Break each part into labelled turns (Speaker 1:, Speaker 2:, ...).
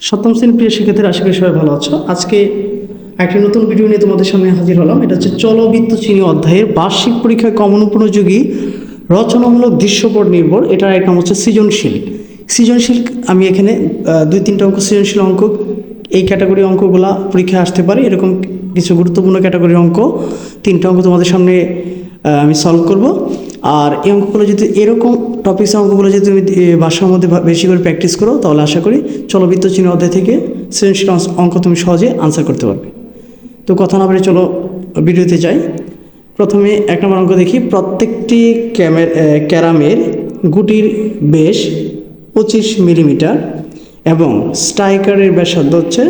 Speaker 1: সপ্তম শ্রেণির প্রিয় শিক্ষার্থীরা, আশা করি সবাই ভালো আছো। আজকে একটি নতুন ভিডিও নিয়ে তোমাদের সামনে হাজির হলাম। এটা হচ্ছে চলবৃত্ত চিনি অধ্যায়ের বার্ষিক পরীক্ষায় কমন উপযোগী রচনামূলক দৃশ্যপট নির্ভর। এটার এক নাম হচ্ছে সৃজনশীল। সৃজনশীল, আমি এখানে দুই তিনটা অঙ্ক, সৃজনশীল অঙ্ক, এই ক্যাটাগরি অঙ্কগুলা পরীক্ষায় আসতে পারে। এরকম কিছু গুরুত্বপূর্ণ ক্যাটাগরির অঙ্ক, তিনটা অঙ্ক তোমাদের সামনে আমি সলভ করব। আর এই অঙ্কগুলো যদি এরকম টপিক্স অঙ্কগুলো যদি তুমি বাসার মধ্যে বেশি করে প্র্যাকটিস করো, তাহলে আশা করি চলবৃত্ত চিহ্ন অধ্যায় থেকে সৃজনশীল অঙ্ক তুমি সহজে আনসার করতে পারবে। তো কথা না বলে চলো, ভিডিওতে যাই। প্রথমে এক নম্বর অঙ্ক দেখি, প্রত্যেকটি ক্যামের ক্যারামের গুটির বেশ পঁচিশ মিলিমিটার এবং স্ট্রাইকারের ব্যাসার্ধ হচ্ছে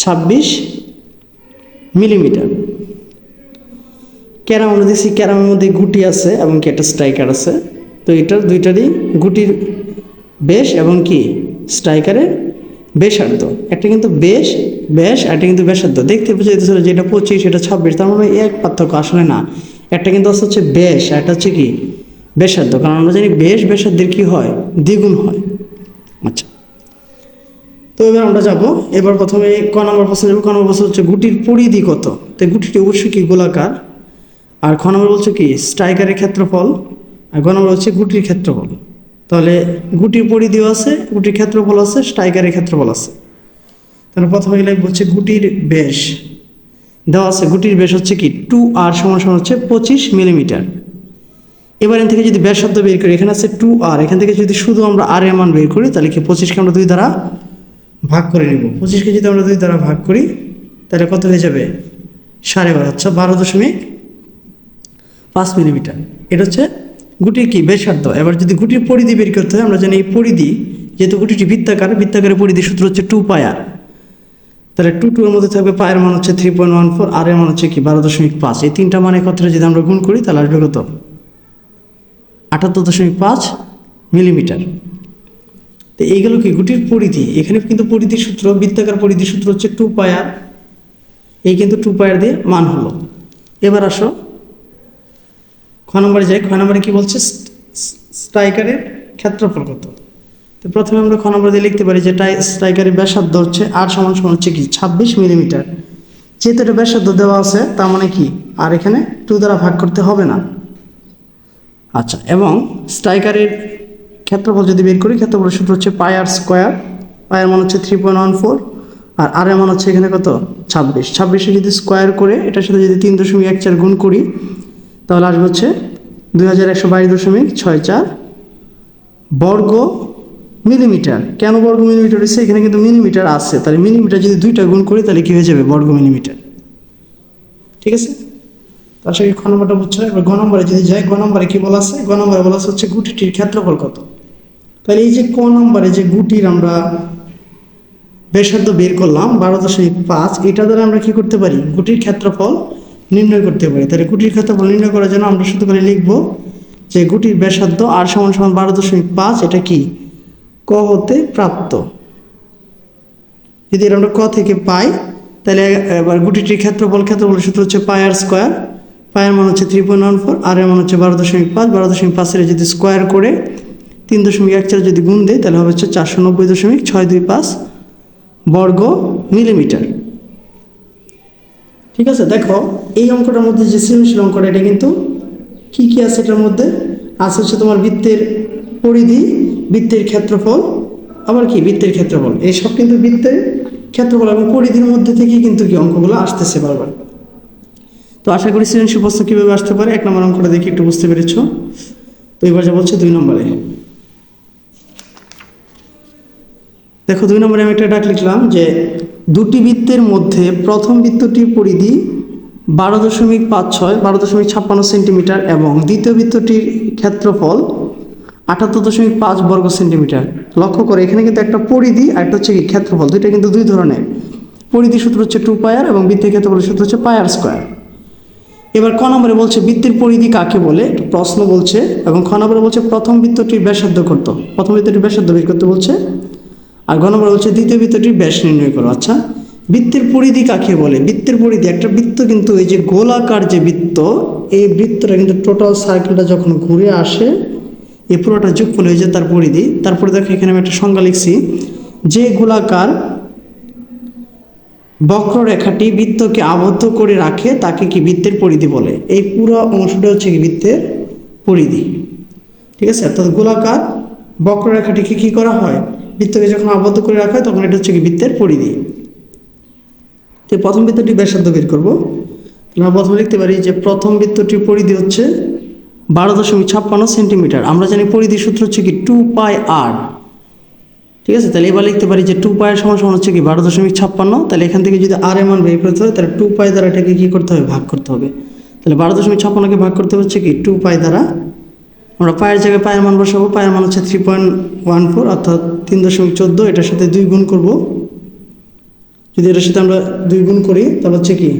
Speaker 1: ছাব্বিশ মিলিমিটার। ক্যারাম আমরা দেখছি, ক্যারামের মধ্যে গুটি আছে এবং কি একটা স্ট্রাইকার আছে। তো এটার দুইটারই গুটির বেশ এবং কি? স্ট্রাইকারের বেশার্ধ একটা কিন্তু বেশ বেশ একটা কিন্তু বেশার্ধ দেখতে বোঝা যেতেছিল যে এটা পঁচিশ, এটা ছাব্বিশ, তার মানে এক পার্থক্য আসলে না। একটা কিন্তু হচ্ছে বেশ একটা হচ্ছে কি? বেশার্ধ কারণ আমরা জানি বেশ বেশার্ধের কি হয়? দ্বিগুণ হয়। আচ্ছা। তো এবার আমরা যাব। এবার প্রথমে ক নম্বর প্রশ্ন যাব। ক নম্বর প্রশ্ন হচ্ছে গুটির পরিধি কত? তো গুটিটি অবশ্যই কি গোলাকার? আর খ নম্বর বলছে কি? স্ট্রাইকারের ক্ষেত্রফল গ নম্বর হচ্ছে গুটির ক্ষেত্রফল। তাহলে গুটির পরিধিও আছে, গুটির ক্ষেত্রফল আছে, স্ট্রাইকারের ক্ষেত্রফল আছে। তাহলে প্রথমে গেলে বলছে গুটির বেশ দেওয়া আছে গুটির বেশ হচ্ছে কি? টু আর সমান সমান হচ্ছে পঁচিশ মিলিমিটার। এবার এখান থেকে যদি ব্যাসার্ধ বের করি, এখানে আছে টু আর। এখান থেকে যদি শুধু আমরা আর এর বের করি, তাহলে কি পঁচিশকে আমরা দুই দ্বারা ভাগ করে নেব? পঁচিশকে যদি আমরা দুই দ্বারা ভাগ করি, তাহলে কত হয়ে যাবে? সাড়ে বারো আচ্ছা বারো দশমিক পাঁচ মিলিমিটার। এটা হচ্ছে গুটির কি? ব্যাসার্ধ। এবার যদি গুটির পরিধি বের করতে হয়, আমরা জানি এই পরিধি, যেহেতু গুটিটি বৃত্তাকার, বৃত্তাকারের পরিধি সূত্র হচ্ছে টু পায়ার তাহলে টু টু এর মধ্যে থাকবে পায়ের মান হচ্ছে থ্রি পয়েন্ট ওয়ান ফোর আর এর মান হচ্ছে কি? বারো দশমিক পাঁচ। এই তিনটা মানে একত্রে যদি আমরা গুণ করি, তাহলে আসবে কত? আটাত্তর দশমিক পাঁচ মিলিমিটার। তো এইগুলো কি? গুটির পরিধি। এখানে কিন্তু পরিধি সূত্র, বৃত্তাকার পরিধি সূত্র হচ্ছে টু পায়ার এই কিন্তু টু পায়ার দিয়ে মান হলো। এবার আসো খ নম্বরে যাই, খ নম্বরে কি বলছে? স্ট্রাইকারের ক্ষেত্রফল কত? তো প্রথমে আমরা খ নম্বর দিয়ে লিখতে পারি যে টাই- স্ট্রাইকারের ব্যাসার্ধ হচ্ছে আর সমান সমান হচ্ছে কি? ছাব্বিশ মিলিমিটার। যেহেতু এটা ব্যাসার্ধ দেওয়া আছে, তার মানে কি? আর এখানে টু দ্বারা ভাগ করতে হবে না। আচ্ছা এবং স্ট্রাইকারের ক্ষেত্রফল যদি বের করি, ক্ষেত্রফলের সূত্র হচ্ছে পায়ার স্কোয়ার। পায়ের মান হচ্ছে থ্রি পয়েন্ট ওয়ান ফোর আর আর মান হচ্ছে এখানে কত? ছাব্বিশ। ছাব্বিশে যদি স্কোয়ার করে, এটার সাথে যদি তিন দশমিক এক চার গুণ করি তাহলে আসবে হচ্ছে দুই হাজার একশো বাইশ দশমিক ছয় চার বর্গ মিলিমিটার। কেন বর্গ মিলিমিটার হচ্ছে এখানে কিন্তু মিলিমিটার আছে। তাহলে মিলিমিটার যদি দুইটা গুণ করি, তাহলে কী হয়ে যাবে? বর্গ মিলিমিটার। ঠিক আছে? তো আশা করি খ নম্বরটা বুঝছ? এবার গ নম্বরে যদি যাই, গ নম্বরে কি বলা আছে? গ নম্বরে বলা আছে হচ্ছে গুটিটির ক্ষেত্রফল কত? তাহলে এই যে ক নম্বরে যে গুটির আমরা ব্যাসার্ধ বের করলাম, বারো দশমিক পাঁচ, এটা দ্বারা আমরা কি করতে পারি? গুটির ক্ষেত্রফল নির্ণয় করতে পারি। তাহলে গুটির ক্ষেত্রফল নির্ণয় করার জন্য আমরা শুধু করে লিখব যে গুটির ব্যাসার্ধ আর সমান সমান বারো দশমিক পাঁচ, এটা কি? ক হতে প্রাপ্ত। যদি আমরা ক থেকে পাই, তাহলে এবার গুটিটির ক্ষেত্রফল ক্ষেত্রফল সূত্র হচ্ছে পায়ার স্কোয়ার। পায়ের মান হচ্ছে থ্রি পয়েন্ট ওয়ান ফোর আর এর মান হচ্ছে বারো দশমিক পাঁচ। বারো দশমিক পাঁচের যদি স্কোয়ার করে তিন দশমিক এক চার যদি গুণ দেয়, তাহলে হবে হচ্ছে চারশো নব্বই দশমিক ছয় দুই পাঁচ বর্গ মিলিমিটার। ঠিক আছে, দেখো, এই অঙ্কটার মধ্যে যে সৃজনশীল অঙ্কটা, এটা কিন্তু কি কি আছে এটার মধ্যে? আছে হচ্ছে তোমার বৃত্তের পরিধি, বৃত্তের ক্ষেত্রফল, আবার কি? বৃত্তের ক্ষেত্রফল। এইসব কিন্তু বৃত্তের ক্ষেত্রফল এবং পরিধির মধ্যে থেকে কিন্তু কি অঙ্কগুলো আসতেছে বারবার। তো আশা করি সৃজনশীল প্রশ্ন কীভাবে আসতে পারে? এক নম্বর অঙ্কটা দেখি একটু বুঝতে পেরেছ। তো এবার যা বলছে দুই নম্বরে। দেখো, দুই নম্বরে আমি একটা ডাক লিখলাম যে দুটি বৃত্তের মধ্যে প্রথম বৃত্তটির পরিধি বারো দশমিক পাঁচ ছয়, বারো দশমিক ছাপ্পান্ন সেন্টিমিটার এবং দ্বিতীয় বৃত্তটির ক্ষেত্রফল আটাত্তর দশমিক পাঁচ বর্গ সেন্টিমিটার। লক্ষ্য করে, এখানে কিন্তু একটা পরিধি আর একটা হচ্ছে কি, ক্ষেত্রফল। দুইটা কিন্তু দুই ধরনের। পরিধি সূত্র হচ্ছে টু পায়ার এবং বৃত্তের ক্ষেত্রফলের সূত্র হচ্ছে পায়ার স্কোয়ার এবার ক নম্বরে বলছে, বৃত্তের পরিধি কাকে বলে? প্রশ্ন বলছে এবং খ নম্বরে বলছে, প্রথম বৃত্তটির ব্যাসার্ধ করতো প্রথম বৃত্তটির ব্যাসার্ধ বের করতে বলছে আর ঘ নম্বর হচ্ছে দ্বিতীয় বৃত্তটির ব্যাস নির্ণয় করো। আচ্ছা বৃত্তের পরিধি কাকে বলে? বৃত্তের পরিধি, একটা বৃত্ত কিন্তু এই যে গোলাকার যে বৃত্ত, এই বৃত্তটা কিন্তু টোটাল সার্কেলটা যখন ঘুরে আসে এই পুরোটা যোগফল হয়ে যায় তার পরিধি, তারপরে দেখো এখানে আমি একটা সংজ্ঞা লিখছি, যে গোলাকার বক্ররেখাটি বৃত্তকে আবদ্ধ করে রাখে, তাকে কি বৃত্তের পরিধি বলে? এই পুরো অংশটা হচ্ছে কি বৃত্তের পরিধি। ঠিক আছে? অর্থাৎ গোলাকার বক্ররেখাটিকে কি করা হয়? বৃত্তকে যখন আবদ্ধ করে রাখা হয়, তখন এটা হচ্ছে কি বৃত্তের পরিধি। তো প্রথম বৃত্তটি ব্যাসার্ধ বের করব। আমরা প্রথমে লিখতে পারি যে প্রথম বৃত্তটির পরিধি হচ্ছে বারো দশমিক ছাপ্পান্ন সেন্টিমিটার। আমরা জানি পরিধি সূত্র হচ্ছে কি টু পাই আর। ঠিক আছে? তাহলে এবার লিখতে পারি যে টু পায়ের সমান সমান হচ্ছে কি বারো দশমিক ছাপ্পান্ন। তাহলে এখান থেকে যদি আর এর মান বের করতে হয়, তাহলে টু পাই দ্বারা এটাকে কী করতে হবে? ভাগ করতে হবে। তাহলে বারো দশমিক ছাপ্পান্নকে ভাগ করতে হচ্ছে কি টু পাই দ্বারা আমরা পায়ের জায়গায় পায়ের মান বসাবো, পায়ের মান হচ্ছে থ্রি পয়েন্ট ওয়ান ফোর অর্থাৎ তিন দশমিক চোদ্দ, এটার সাথে দুই গুণ করব। যদি এটার সাথে আমরা দুই গুণ করি, তাহলে হচ্ছে কি?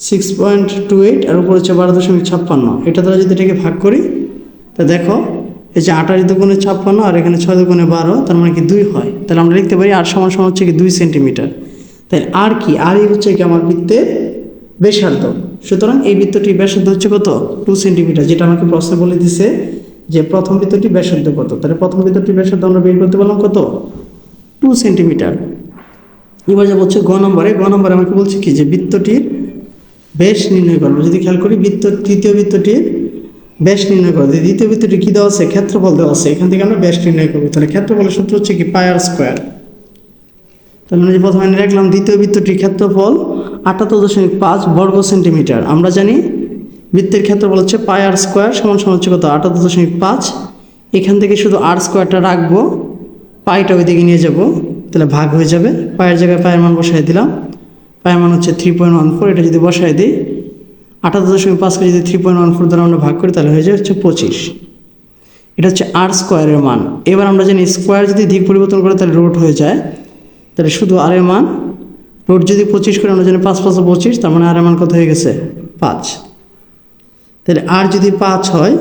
Speaker 1: সিক্স পয়েন্ট টু এইট আর উপর হচ্ছে বারো দশমিক ছাপ্পান্ন। এটা দ্বারা যদি এটাকে ভাগ করি, তা দেখো, এই যে আঠাশ দুগুণে ছাপ্পান্ন আর এখানে ছয় দুগুণে বারো, তার মানে কি দুই হয়। তাহলে আমরা লিখতে পারি আর সমান সমান হচ্ছে কি দুই সেন্টিমিটার। তাই আর কি? আরই হচ্ছে কি আমার বৃত্তের ব্যাসার্ধ। সুতরাং এই বৃত্তটির ব্যাসার্ধ হচ্ছে কত? টু সেন্টিমিটার যেটা আমাকে প্রশ্নে বলে দিছে যে প্রথম বৃত্তটি ব্যাসার্ধ কত? তাহলে প্রথম বৃত্তটির ব্যাসার্ধ আমরা বের করতে পারলাম কত? টু সেন্টিমিটার এবার যা বলছে গ নম্বরে। গ নম্বরে আমাকে বলছে কি যে বৃত্তটির বেশ নির্ণয় করব যদি খেয়াল করি, বৃত্ত, তৃতীয় বৃত্তটির বেশ নির্ণয় করব দ্বিতীয় বৃত্তটি কী দেওয়া আছে? ক্ষেত্রফল দেওয়া আছে। এখান থেকে আমরা বেশ নির্ণয় করব। তাহলে ক্ষেত্রফলের সূত্র হচ্ছে কি? পায়ার স্কোয়ার তাহলে আমরা যে প্রথমে রাখলাম, দ্বিতীয় বৃত্তটির ক্ষেত্রফল আটাত্তর দশমিক পাঁচ বর্গ সেন্টিমিটার। আমরা জানি বৃত্তের ক্ষেত্রফল হচ্ছে পায়ার স্কোয়ার সমান সমান হচ্ছে কত? আটাত্তর দশমিক পাঁচ। এখান থেকে শুধু আর স্কোয়ারটা রাখব, পাইটা ওইদিকে নিয়ে যাব, তাহলে ভাগ হয়ে যাবে। পায়ের জায়গায় পায়ের মান বসাই দিলাম। পায়ের মান হচ্ছে থ্রি পয়েন্ট ওয়ান ফোর এটা যদি বসাই দিই, আটাত্তর দশমিক পাঁচকে যদি থ্রি পয়েন্ট ওয়ান ফোর দ্বারা আমরা ভাগ করি, তাহলে হয়ে যায় হচ্ছে পঁচিশ। এটা হচ্ছে আর স্কোয়ারের মান। এবার আমরা জানি স্কোয়ার যদি দিক পরিবর্তন করে, তাহলে রোড হয়ে যায় তাহলে শুধু আর এর মান রোড যদি পঁচিশ করে আমরা জানি পাঁচ পাঁচশো, তার মানে আর এর মান কত হয়ে গেছে? পাঁচ। তাহলে আর যদি পাঁচ হয়,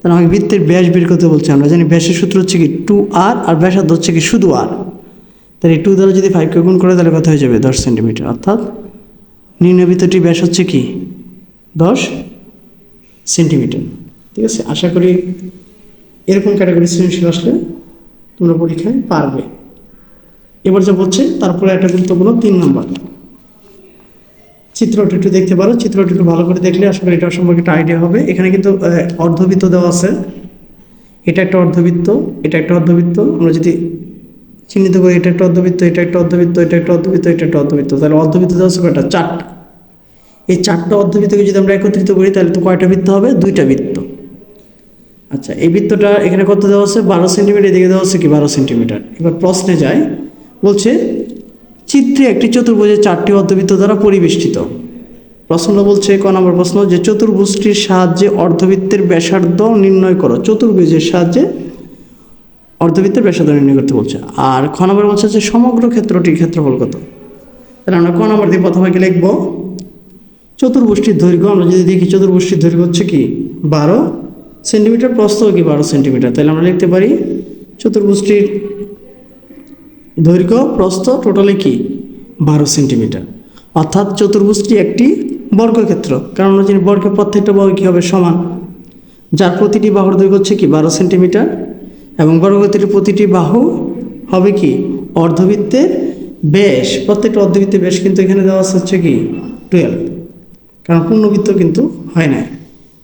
Speaker 1: তাহলে আমাকে বৃত্তের ব্যাস বের করতে বলছে। আমরা জানি ব্যাসের সূত্র হচ্ছে কি টু আর আর ব্যাসার্ধ হচ্ছে কি শুধু আর। তাহলে টু দ্বারা যদি ফাইভকে গুণ করে, তাহলে কত হয়ে যাবে? দশ সেন্টিমিটার। অর্থাৎ নিম্নবৃত্তটির ব্যাস হচ্ছে কি? দশ সেন্টিমিটার। ঠিক আছে? আশা করি এরকম ক্যাটাগরি সৃজনশীল আসলে তোমরা পরীক্ষায় পারবে। এবার যা বলছে, তারপরে একটা গুরুত্বপূর্ণ তিন নম্বর। চিত্রটি একটু দেখতে পারো, চিত্রটি একটু ভালো করে দেখলে আসলে এটা সম্পর্কে একটা আইডিয়া হবে। এখানে কিন্তু অর্ধবৃত্ত দেওয়া আছে। এটা একটা অর্ধবৃত্ত, এটা একটা অর্ধবৃত্ত। আমরা যদি চিহ্নিত করি, এটা একটা অর্ধবৃত্ত, এটা একটা অর্ধবৃত্ত, এটা একটা অর্ধবৃত্ত, এটা একটা অর্ধবৃত্ত। তাহলে অর্ধবৃত্ত দেওয়া আছে কয়টা? চারটা। এই চারটা অর্ধবৃত্তকে যদি আমরা একত্রিত করি, তাহলে তো কয়টা বৃত্ত হবে? দুইটা বৃত্ত। আচ্ছা এই বৃত্তটা এখানে কত দেওয়া আছে? বারো সেন্টিমিটার, এদিকে দেওয়া আছে কি? বারো সেন্টিমিটার। এবার প্রশ্নে যায় বলছে, চিত্রে একটি চতুর্ভুজের চারটি অর্ধবৃত্ত দ্বারা পরিবেষ্টিত। প্রশ্ন বলছে, ক নম্বর প্রশ্ন, যে চতুর্ভুজটির সাহায্যে অর্ধবৃত্তের ব্যাসার্ধ নির্ণয় করো। চতুর্ভুজের সাহায্যে অর্ধবৃত্তের ব্যাসার্ধ নির্ণয় করতে বলছে। আর খ নম্বর বলছে যে সমগ্র ক্ষেত্রটির ক্ষেত্রফল কত? তাহলে আমরা ক নম্বর দিয়ে প্রথমে কি লিখব? চতুর্ভুষ্টির দৈর্ঘ্য, আমরা যদি দেখি চতুর্ভুষ্টির দৈর্ঘ্য হচ্ছে কি? বারো সেন্টিমিটার প্রস্থ কি বারো সেন্টিমিটার? তাহলে আমরা লিখতে পারি চতুর্ভুষ্টির দৈর্ঘ্য, প্রস্থ টোটালি কি? বারো সেন্টিমিটার অর্থাৎ চতুর্ভুজটি একটি বর্গক্ষেত্র। কারণ আমরা জানি বর্গের প্রত্যেকটা বাহু কী হবে সমান। যার প্রতিটি বাহুর দৈর্ঘ্য হচ্ছে কি? বারো সেন্টিমিটার এবং বর্গক্ষেত্রের প্রতিটি বাহু হবে কি? অর্ধবৃত্তের ব্যাস প্রত্যেকটা অর্ধবৃত্তের ব্যাস কিন্তু এখানে দেওয়া হচ্ছে কি? টুয়েলভ কারণ পূর্ণবৃত্ত কিন্তু হয় না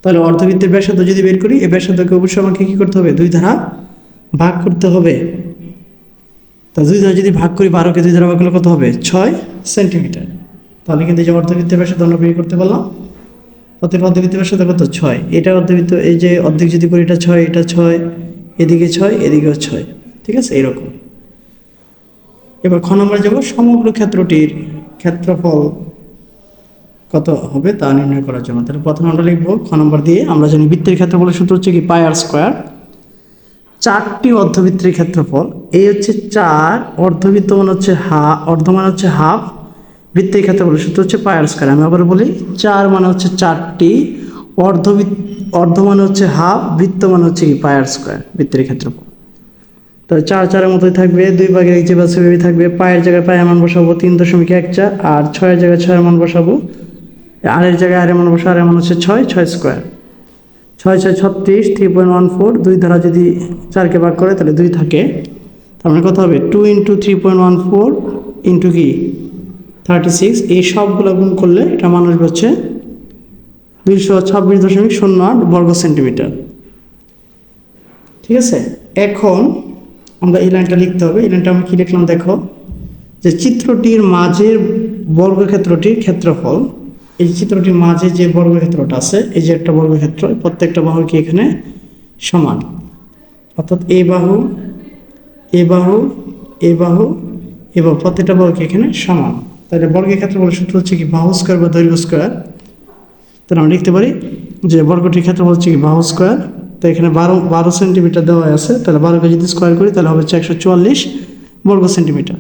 Speaker 1: তাহলে অর্ধবৃত্তের ব্যাসার্ধ যদি বের করি, এই ব্যাসার্ধকে অবশ্যই আমাকে কী করতে হবে? দুই ধারা ভাগ করতে হবে। তা দুই ধারা যদি ভাগ করি বারোকে দুই ধারা ভাগ করলে কত হবে? ছয় সেন্টিমিটার। তাহলে কিন্তু এই যে অর্ধবৃত্তের ব্যাসার্ধ আমরা বের করতে পারলাম। প্রত্যেক অর্ধবৃত্তের ব্যাসার্ধ কত? ছয়। এটা অর্ধবৃত্ত, এই যে অর্ধেক যদি করি এটা ছয় এটা ছয়, এদিকে ছয়, এদিকেও ছয়। ঠিক আছে? এরকম এবার খ নম্বর যাব। সমগ্র ক্ষেত্রটির ক্ষেত্রফল কত হবে তা নির্ণয় করার জন্য। তাহলে প্রথমে আমরা লিখব খ নম্বর দিয়ে, আমরা জানি বৃত্তের ক্ষেত্রফলের সূত্র হচ্ছে কি? পাই আর স্কোয়ার। চারটি অর্ধবৃত্তের ক্ষেত্রফল এই হচ্ছে চার, অর্ধবৃত্ত মানে হচ্ছে হা অর্ধ মানে হচ্ছে হাফ, বৃত্তের ক্ষেত্রফলের সূত্র হচ্ছে পাই আর স্কোয়ার। আমি আবার বলি, চার মানে হচ্ছে চারটি, অর্ধবৃত্ত, অর্ধ মানে হচ্ছে হাফ, বৃত্ত মানে হচ্ছে কি? পাই আর স্কোয়ার, বৃত্তের ক্ষেত্রফল। তো চার চারের মতোই থাকবে, দুই ভাগের এক যে বা সেভাবে থাকবে পায়ের জায়গায় পায়ের মান বসাবো তিন দশমিক এক চার, আর ছয়ের জায়গায় ছয়ের মান বসাবো আরের জায়গায় আরের মান বসা আরের মান হচ্ছে ছয় ছয় স্কোয়ার। ছয় ছয় ছত্রিশ থ্রি পয়েন্ট ওয়ান ফোর দুই ধারা যদি চারকে ভাগ করে, তাহলে দুই থাকে। তার মানে কত হবে? Two into three point one four into কি? থার্টি সিক্স এই সবগুলো গুণ করলে এটা মানুষ হচ্ছে দুইশো ছাব্বিশ দশমিক শূন্য আট বর্গ সেন্টিমিটার। ঠিক আছে? এখন আমরা এই লাইনটা লিখতে হবে। এই লাইনটা আমি কী লিখলাম? দেখো, যে চিত্রটির মাঝের বর্গক্ষেত্রটির ক্ষেত্রফল এই চিত্রটির মাঝে যে বর্গক্ষেত্রটা আছে, এই যে একটা বর্গক্ষেত্র প্রত্যেকটা বাহু কি এখানে সমান? অর্থাৎ এ বাহু এ বাহু এ বাহু এবং প্রত্যেকটা বাহু কি এখানে সমান? তাহলে বর্গের বলে সূত্র হচ্ছে কি বাহু স্কোয়ার বা দৈর্ঘ্য স্কোয়ার? তাহলে আমরা লিখতে পারি যে বর্গটির ক্ষেত্র হচ্ছে কি বাহু স্কোয়ার। তো এখানে বারো বারো সেন্টিমিটার দেওয়া আছে, তাহলে বারোকে যদি স্কোয়ার করি, তাহলে হবে হচ্ছে একশো চুয়াল্লিশ বর্গ সেন্টিমিটার।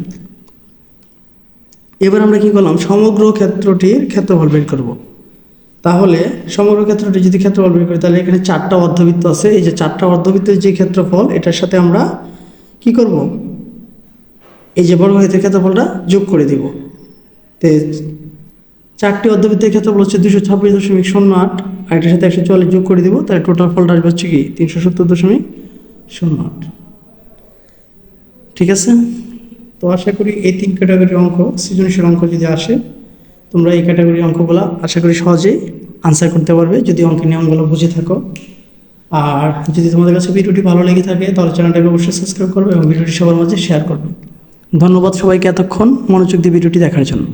Speaker 1: এবার আমরা কি করলাম? সমগ্র ক্ষেত্রটির ক্ষেত্রফল বের করব। তাহলে সমগ্র ক্ষেত্রটি যদি ক্ষেত্রফল বের করি, তাহলে এখানে চারটা অর্ধবৃত্ত আছে। এই যে চারটা অর্ধবৃত্তের যে ক্ষেত্রফল, এটার সাথে আমরা কি করব? এই যে বর্গক্ষেত্রের ক্ষেত্রফলটা যোগ করে দিব। তে চারটি অর্ধবৃত্তের ক্ষেত্রফল হচ্ছে দুশো ছাব্বিশ দশমিক শূন্য আট, আর এটার সাথে একশো চুয়াল্লিশ যোগ করে দিব, তাহলে টোটাল ফলটা আসবে হচ্ছে কি? তিনশো সত্তর দশমিক শূন্য আট। ঠিক আছে? তো আশা করি এই তিন ক্যাটাগরির অঙ্ক, সৃজনশীল অঙ্ক যদি আসে, তোমরা এই ক্যাটাগরির অঙ্কগুলো আশা করি সহজেই আনসার করতে পারবে যদি অঙ্কের নিয়মগুলো বুঝে থাকো। আর যদি তোমাদের কাছে ভিডিওটি ভালো লেগে থাকে, তাহলে চ্যানেলটাকে অবশ্যই সাবস্ক্রাইব করবে এবং ভিডিওটি সবার মাঝে শেয়ার করবে। ধন্যবাদ সবাইকে এতক্ষণ মনোযোগ দিয়ে ভিডিওটি দেখার জন্য।